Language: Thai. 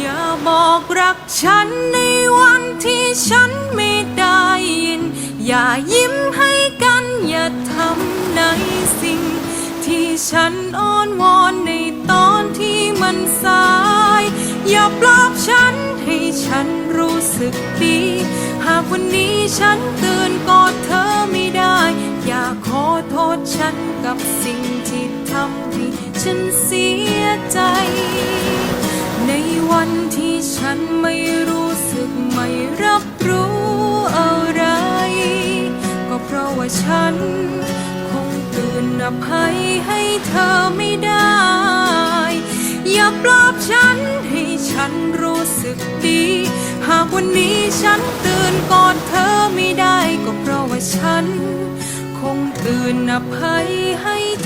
อย่าบอกรักฉันในวันที่ฉันไม่ได้ยิน อย่ายิ้มให้กันอย่าทำในสิ่ง ที่ฉันอ้อนวอนในตอนที่มันสาย อย่าปลอบฉันให้ฉันรู้สึกดี หากวันนี้ฉันตื่นกอดเธอไม่ได้ อย่าขอโทษฉันกับสิ่งที่ทำให้ฉันเสียใจ วันที่ฉันไม่รู้สึกไม่รับรู้อะไร ก็เพราะว่าฉัน คงตื่นอภัยให้เธอไม่ได้ อย่าปลอบฉันให้ฉันรู้สึกดี หากวันนี้ฉันตื่นกอดเธอไม่ได้ ก็เพราะว่าฉัน คงตื่นอภัยให้เธอ